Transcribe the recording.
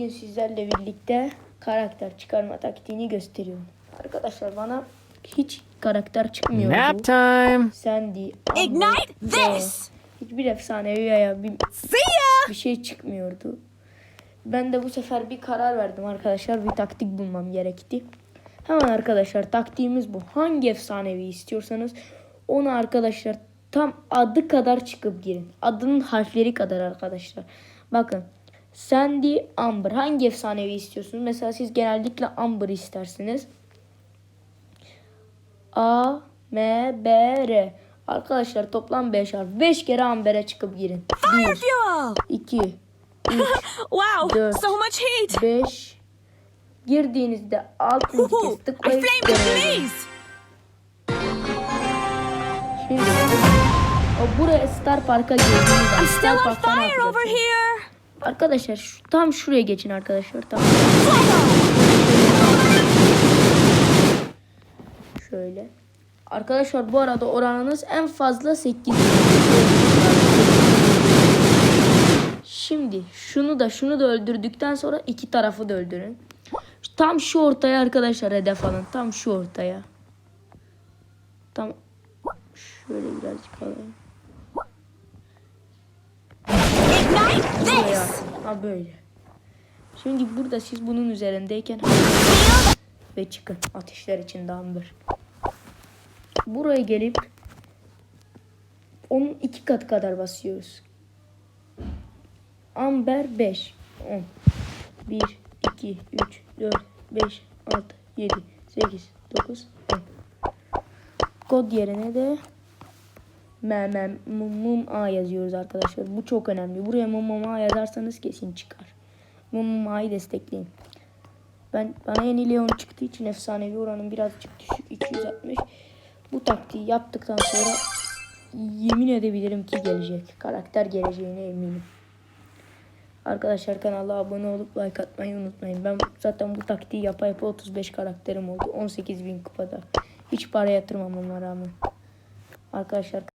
Bugün sizlerle birlikte karakter çıkarma taktiğini gösteriyorum. Arkadaşlar bana hiç karakter çıkmıyordu. Nap time. Sandy, Ignite this! Hiçbir efsanevi veya bir, See ya! bir şey çıkmıyordu. Ben de bu sefer bir karar verdim arkadaşlar. Bir taktik bulmam gerekti. Hemen arkadaşlar taktiğimiz bu. Hangi efsanevi istiyorsanız onu arkadaşlar tam adı kadar çıkıp girin. Adının harfleri kadar arkadaşlar. Bakın. Sandy, Amber. Hangi efsanevi istiyorsunuz? Mesela siz genellikle Amber istersiniz. A, M, B, R. Arkadaşlar toplam 5 harf. 5 kere Amber'e çıkıp girin. 1, Fuel! 2, Wow, Dört. so much heat! 5 girdiğinizde Woohoo! kez tıklayıp! Şimdi o buraya Star Park'a girdiğiniz zaman I'm still Arkadaşlar şu, tam şuraya geçin arkadaşlar. Tam şöyle. Arkadaşlar bu arada oranınız en fazla 8. Şimdi şunu da şunu da öldürdükten sonra iki tarafı da öldürün. Tam şu ortaya arkadaşlar hedef alın. Tam şu ortaya. Tam şöyle birazcık alayım. Ha böyle. Şimdi burada siz bunun üzerindeyken ve çıkın ateşler içinde amber. Buraya gelip onun iki kat kadar basıyoruz. Amber 5 10 1 2 3 4 5 6 7 8 9 10 Kod yerine de mem mum, a yazıyoruz arkadaşlar. Bu çok önemli. Buraya mum a yazarsanız kesin çıkar. Mum a'yı destekleyin. Ben bana yeni Leon çıktığı için efsanevi oranım birazcık düşük 260. Bu taktiği yaptıktan sonra yemin edebilirim ki gelecek. Karakter geleceğine eminim. Arkadaşlar kanala abone olup like atmayı unutmayın. Ben zaten bu taktiği yapa yapa 35 karakterim oldu. 18 bin kupada. Hiç para yatırmamama rağmen. Arkadaşlar